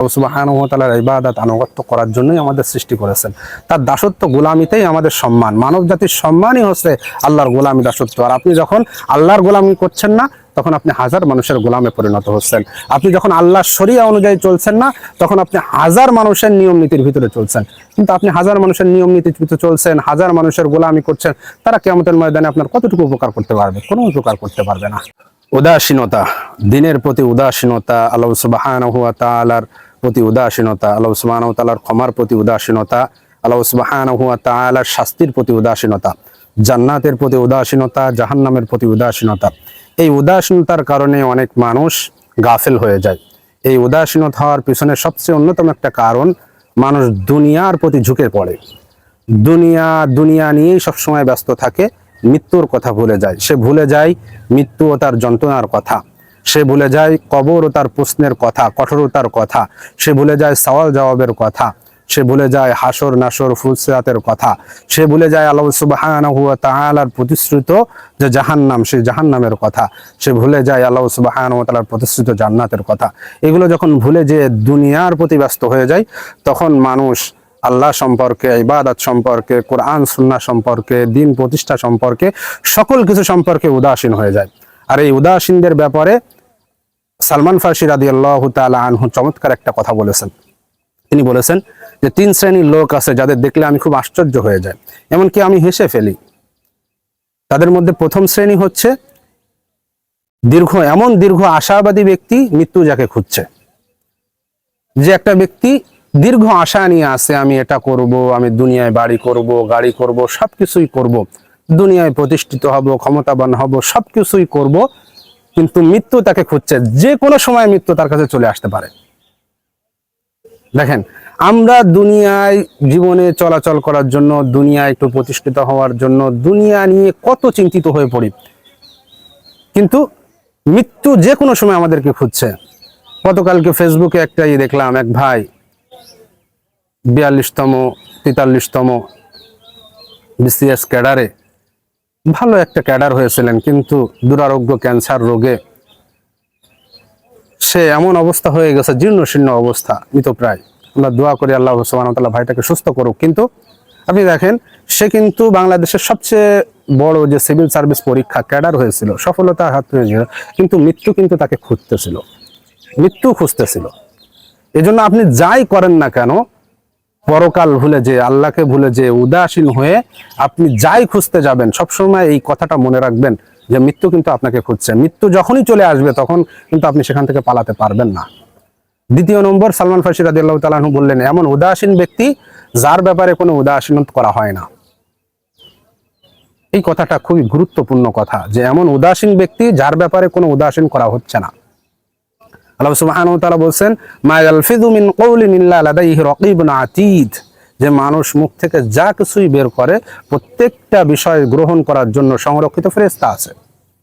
আপনি যখন আল্লাহর গোলামি করছেন না, তখন আপনি হাজার মানুষের গোলামে পরিণত হচ্ছেন। আপনি যখন আল্লাহর শরিয়া অনুযায়ী চলছেন না, তখন আপনি হাজার মানুষের নিয়ম নীতির ভিতরে চলছেন। কিন্তু আপনি হাজার মানুষের নিয়ম নীতির ভিতরে চলছেন, হাজার মানুষের গোলামি করছেন, তারা কেমতের ময়দানে আপনার কতটুকু উপকার করতে পারবে? কোনো উপকার করতে পারবে না। উদাসীনতা, দিনের প্রতি উদাসীনতা আল্লাহ তাআলার প্রতি উদাসীনতা, আল্লাহ সুবহানাহু তাআলার ক্ষমার প্রতি উদাসীনতা, আল্লাহ সুবহানাহু তাআলার শাস্তির প্রতি উদাসীনতা, জান্নাতের প্রতি উদাসীনতা, জাহান্নামের প্রতি উদাসীনতা। এই উদাসীনতার কারণে অনেক মানুষ গাফেল হয়ে যায়। এই উদাসীনতা হওয়ার পিছনে সবচেয়ে অন্যতম একটা কারণ, মানুষ দুনিয়ার প্রতি ঝুঁকে পড়ে। দুনিয়া দুনিয়া নিয়েই সবসময় ব্যস্ত থাকে, মৃত্যুর কথা ভুলে যায়। সে ভুলে যায় মৃত্যু ও তার যন্ত্রণার কথা। সে ভুলে যায় কবর ও তার প্রশ্নের কথা কঠোরতার কথা। সে ভুলে যায় সওয়াল জবাবের কথা। সে ভুলে যায় হাসর নাসর ফুলসিরাতের কথা। সে ভুলে যায় আল্লাহ সুবহানাহু ওয়া তাআলার প্রতিশ্রুত যে জাহান্নাম, সেই জাহান্নামের কথা। সে ভুলে যায় আল্লাহ তাআলার প্রতিশ্রুত জান্নাতের কথা। এগুলো যখন ভুলে যে দুনিয়ার প্রতি ব্যস্ত হয়ে যায়, তখন মানুষ আল্লাহ সম্পর্কে, ইবাদত সম্পর্কে, কোরআন সুন্না সম্পর্কে, দিন প্রতিষ্ঠা সম্পর্কে সকল কিছু সম্পর্কে উদাসীন হয়ে যায়। আর এই উদাসীনদের ব্যাপারে সালমান ফার্সি রাদি আল্লাহ তালা আনহু চমৎকার একটা কথা বলেছেন। তিনি বলেছেন যে, তিন শ্রেণির লোক আছে যাদের দেখলে আমি খুব আশ্চর্য হয়ে যায় এমনকি আমি হেসে ফেলি। তাদের মধ্যে প্রথম শ্রেণি হচ্ছে দীর্ঘ, এমন দীর্ঘ আশাবাদী ব্যক্তি মৃত্যু যাকে খুঁজছে। যে একটা ব্যক্তি দীর্ঘ আশা নিয়ে আসে আমি এটা করব, আমি দুনিয়ায় বাড়ি করব, গাড়ি করব, সবকিছুই করব। দুনিয়ায় প্রতিষ্ঠিত হব, ক্ষমতাবান হব, সবকিছুই করব। কিন্তু মৃত্যু তাকে খুঁজছে। যে কোনো সময় মৃত্যু তার কাছে চলে আসতে পারে। দেখেন, আমরা দুনিয়ায় জীবনে চলাচল করার জন্য, দুনিয়ায় একটু প্রতিষ্ঠিত হওয়ার জন্য, দুনিয়া নিয়ে কত চিন্তিত হয়ে পড়ি। কিন্তু মৃত্যু যে কোনো সময় আমাদেরকে খুঁজছে। গতকালকে ফেসবুকে একটা ই দেখলাম, এক ভাই, বিয়াল্লিশতম, তেতাল্লিশতম বিসিএস ক্যাডারে ভালো একটা ক্যাডার হয়েছিলেন, কিন্তু দুরারোগ্য ক্যান্সার রোগে সে এমন অবস্থা হয়ে গেছে, জীর্ণ শীর্ণ অবস্থা মৃতপ্রায় আমরা দোয়া করি আল্লাহ সুবাহতাল্লাহ ভাইটাকে সুস্থ করুক। কিন্তু আপনি দেখেন, সে কিন্তু বাংলাদেশের সবচেয়ে বড় যে সিভিল সার্ভিস পরীক্ষা ক্যাডার হয়েছিল সফলতা হাত পেয়েছিল, কিন্তু মৃত্যু কিন্তু তাকে খুঁজতেছিল। মৃত্যু খুঁজতেছিল। এজন্য আপনি যাই করেন না কেন পরকাল ভুলে যে, আল্লাহকে ভুলে যে, উদাসীন হয়ে আপনি যাই খুঁজতে যাবেন, সবসময় এই কথাটা মনে রাখবেন যে, মৃত্যু কিন্তু আপনাকে খুঁজছে। মৃত্যু যখনই চলে আসবে, তখন কিন্তু আপনি সেখান থেকে পালাতে পারবেন না। দ্বিতীয় নম্বর, সালমান ফার্সি রাদি আল্লাহ তালাহু বললেন, এমন উদাসীন ব্যক্তি যার ব্যাপারে কোনো উদাসীন করা হয় না। এই কথাটা খুবই গুরুত্বপূর্ণ কথা যে, এমন উদাসীন ব্যক্তি যার ব্যাপারে কোনো উদাসীন করা হচ্ছে না। আল্লাহ সুবহানাহু ওয়া তাআলা বলছেন, মা ইয়ালফিযু মিন কওলিন ইল্লা লাদাইহি রাকীবুন আতীদ। যে মানুষ মুখ থেকে যা কিছুই বের করে, প্রত্যেকটা বিষয় গ্রহণ করার জন্য সংরক্ষিত ফেরেশতা আছে।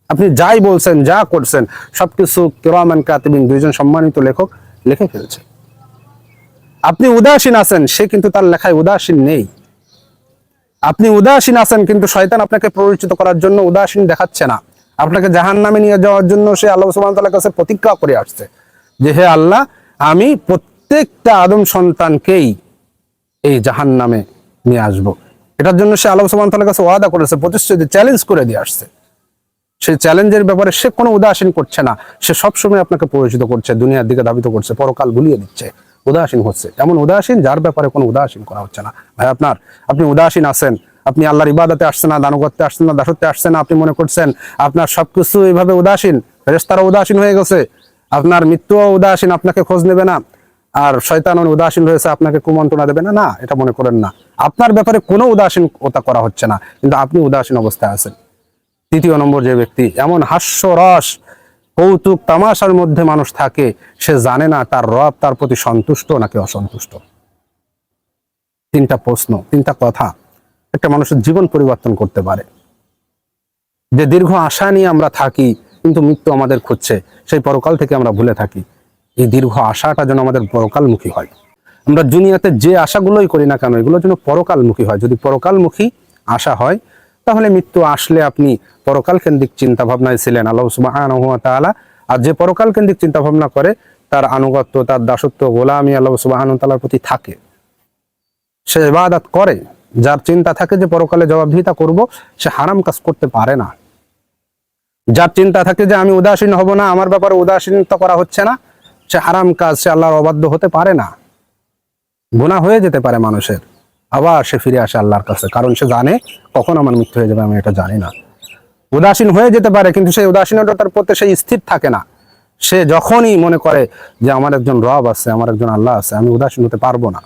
আপনি যাই বলছেন, যা করছেন, সবকিছু কিরামান কাতিবিন, দুইজন সম্মানিত লেখক লিখে ফেলছে আপনি উদাসীন আছেন, সে কিন্তু তার লেখায় উদাসীন নেই। আপনি উদাসীন আছেন, কিন্তু শয়তান আপনাকে প্ররোচিত করার জন্য উদাসীন দেখাচ্ছে না। আপনাকে জাহান নামে নিয়ে যাওয়ার জন্য সে আল্লাহ তাআলার কাছে প্রতিজ্ঞা করে আসছে। যে হে আল্লাহ, আমি প্রত্যেকটা আদম সন্তানকেই এই জাহান নামে নিয়ে আসব। এটার জন্য সে আল্লাহ সুবহানাহু ওয়া কাছে ওয়াদা করেছে, প্রতিশ্রুতি চ্যালেঞ্জ করে দিয়ে আসছে। সেই চ্যালেঞ্জের ব্যাপারে সে কোনো উদাসীন করছে না। সে সবসময় আপনাকে পরিচিত করছে, দুনিয়ার দিকে ধাবিত করছে, পরকাল ভুলিয়ে দিচ্ছে। উদাসীন হচ্ছে। এমন উদাসীন যার ব্যাপারে কোনো উদাসীন করা হচ্ছে না। ভাই, আপনার, আপনি উদাসীন আছেন। আপনি আল্লাহর ইবাদতে আসছেন না দানগত্বে আসছেন না, দাসত্বে আসছেন না, আপনি মনে করছেন, আপনার সবকিছু এইভাবে উদাসীন। ফেরেস্তারা উদাসীন হয়ে গেছে। আপনার মৃত্যু উদাসীন আপনাকে খোঁজ নেবে না, আর শয়তান উদাসীন হয়েছে আপনাকে কুমন্ত্রণা দেবে না না, এটা মনে করেন না। আপনার ব্যাপারে কোনো উদাসীন ওটা করা হচ্ছে না, কিন্তু আপনি উদাসীন অবস্থায় আছেন। তৃতীয় নম্বর যে ব্যক্তি, এমন হাস্যরস, কৌতুক, তামাশার মধ্যে মানুষ থাকে, সে জানে না তার রব তার প্রতি সন্তুষ্ট নাকি অসন্তুষ্ট। তিনটা প্রশ্ন, তিনটা কথা, একটা মানুষের জীবন পরিবর্তন করতে পারে। যে দীর্ঘ আশা নিয়ে আমরা থাকি কিন্তু মৃত্যু আমাদের খুঁজছে। সেই পরকাল থেকে আমরা ভুলে থাকি। এই দীর্ঘ আশাটা যেন আমাদের পরকালমুখী হয়। আমরা দুনিয়াতে যে আশাগুলোই করি না কেন, এগুলো যেন পরকালমুখী হয়। যদি পরকালমুখী আশা হয়, তাহলে মৃত্যু আসলে আপনি পরকাল কেন্দ্রিক চিন্তা ভাবনায় ছিলেন। আল্লাহ সুবহানাহু ওয়া আর যে পরকাল কেন্দ্রিক চিন্তা ভাবনা করে, তার আনুগত্য, তার দাসত্ব, গোলামি আল্লাহ সুবাহান তালার প্রতি থাকে। সে ইবাদত করে। যার চিন্তা থাকে যে পরকালে জবাবদিহিতা করব, সে হারাম কাজ করতে পারে না। যার চিন্তা থাকে যে আমি উদাসীন হব না, আমার ব্যাপারে উদাসীনতা করা হচ্ছে না, সে হারাম কাজ, সে আল্লাহর অবাধ্য হতে পারে না। গুণা হয়ে যেতে পারে মানুষের। আবার সে ফিরে আসে আল্লাহর কাছে, কারণ সে জানে কখন আমার মৃত্যু হয়ে যাবে, আমি এটা জানি না। উদাসীন হয়ে যেতে পারে, কিন্তু সেই উদাসীনতার প্রতি সেই স্থির থাকে না। সে যখনই মনে করে যে আমার একজন রব আছে, আমার একজন আল্লাহ আছে, আমি উদাসীন হতে পারব না।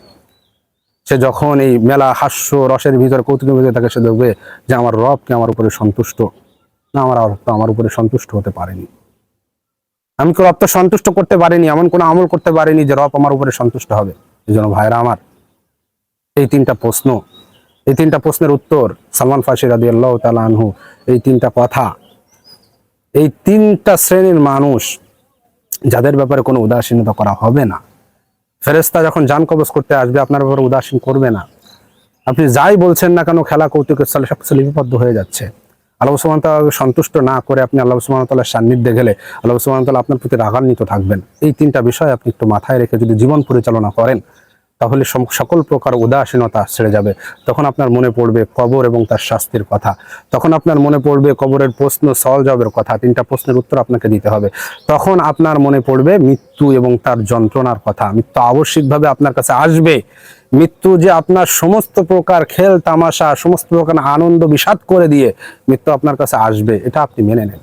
সে যখন এই মেলা হাস্য, রসের ভিতরে কৌতুকের ভিতরে থাকে, সে দেখবে যে আমার রবকে আমার উপরে সন্তুষ্ট। না, আমার রব আমার উপরে সন্তুষ্ট হতে পারেনি। আমি রব তো সন্তুষ্ট করতে পারিনি, এমন কোনো আমল করতে পারিনি যে রব আমার উপরে সন্তুষ্ট হবে। এই জন্য ভাইরা আমার, এই তিনটা প্রশ্ন, এই তিনটা প্রশ্নের উত্তর সালমান ফাশি রাদি আল্লাহ আনহু, এই তিনটা কথা, এই তিনটা শ্রেণির মানুষ, যাদের ব্যাপারে কোনো উদাসীনতা করা হবে না। ফেরেস্তা যখন যান কবজ করতে আসবে, আপনার ব্যাপারে উদাসীন করবে না। আপনি যাই বলছেন না কেন, খেলা কৌতুকের সালে সবকিছু লিপিবদ্ধ হয়ে যাচ্ছে। আল্লাহ সুমান সন্তুষ্ট না করে আপনি আল্লাহ সুমান তাল্লাহ সান্নিধ্যে গেলে আল্লাহ সুমান তাল্লাহ আপনার প্রতি রাগান্বিত থাকবেন। এই তিনটা বিষয় আপনি একটু মাথায় রেখে যদি জীবন পরিচালনা করেন তাহলে সকল প্রকার উদাসীনতা ছেড়ে যাবে। তখন আপনার মনে পড়বে কবর এবং তার শাস্তির কথা। তখন আপনার মনে পড়বে কবরের প্রশ্ন সওয়াল জবের কথা। তিনটা প্রশ্নের উত্তর আপনাকে দিতে হবে। তখন আপনার মনে পড়বে মৃত্যু এবং তার যন্ত্রণার কথা। মৃত্যু আবশ্যিকভাবে আপনার কাছে আসবে। মৃত্যু যে আপনার সমস্ত প্রকার খেল, তামাশা, সমস্ত প্রকার আনন্দ, বিষাদ করে দিয়ে মৃত্যু আপনার কাছে আসবে। এটা আপনি মেনে নেন।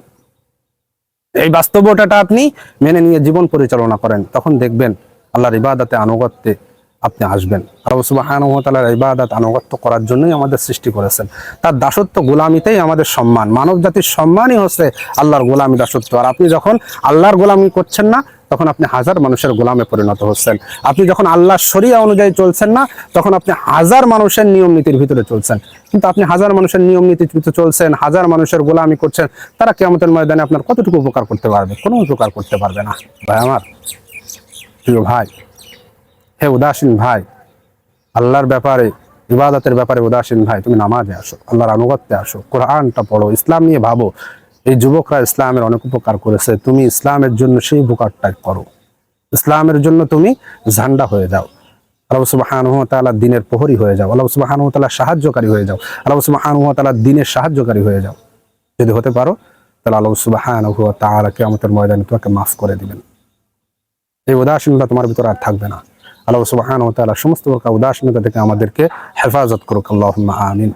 এই বাস্তবতাটা আপনি মেনে নিয়ে জীবন পরিচালনা করেন। তখন দেখবেন আল্লাহর ইবাদতে, আনুগত্যে আপনি আসবেন। আল্লাহ তাআলার ইবাদত আনুগত্য করার জন্যই আমাদের সৃষ্টি করেছেন। তার দাসত্ব গোলামিতেই আমাদের সম্মান মানব জাতির সম্মানই হচ্ছে আল্লাহর গোলামি দাসত্ব। আর আপনি যখন আল্লাহর গোলামি করছেন না, তখন আপনি হাজার মানুষের গোলামে পরিণত হচ্ছেন। আপনি যখন আল্লাহর শরিয়া অনুযায়ী চলছেন না, তখন আপনি হাজার মানুষের নিয়ম নীতির ভিতরে চলছেন। কিন্তু আপনি হাজার মানুষের নিয়ম নীতির ভিতরে চলছেন, হাজার মানুষের গোলামি করছেন, তারা কেমতের ময়দানে আপনার কতটুকু উপকার করতে পারবে? কোনো উপকার করতে পারবে না। ভাই আমার, প্রিয় ভাই হে উদাসীন ভাই, আল্লাহর ব্যাপারে, ইবাদতের ব্যাপারে উদাসীন ভাই, তুমি নামাজে আসো, আল্লাহর আনুগত্যে আসো, কোরআনটা পড়ো, ইসলাম নিয়ে ভাবো। এই যুবকরা ইসলামের অনেক উপকার করেছে, তুমি ইসলামের জন্য সেই উপকারটা করো। ইসলামের জন্য তুমি ঝান্ডা হয়ে যাও। আল্লাহ তাআলা দিনের প্রহরী হয়ে যাও, আল্লাহ সুবহানাহু ওয়া সাহায্যকারী হয়ে যাও, আল্লাহ তাআলা দিনের সাহায্যকারী হয়ে যাও। যদি হতে পারো, তাহলে আল্লাহ সুবহানাহু ওয়া তাআলা কিয়ামতের ময়দানে তোমাকে মাফ করে দিবেন। এই উদাসীনতা তোমার ভিতরে আর থাকবে না। আল্লাহ সুবাহান ও তালা সমস্ত উদাসীনতা থেকে আমাদেরকে হেফাজত করুক। আল্লাহ আমিন।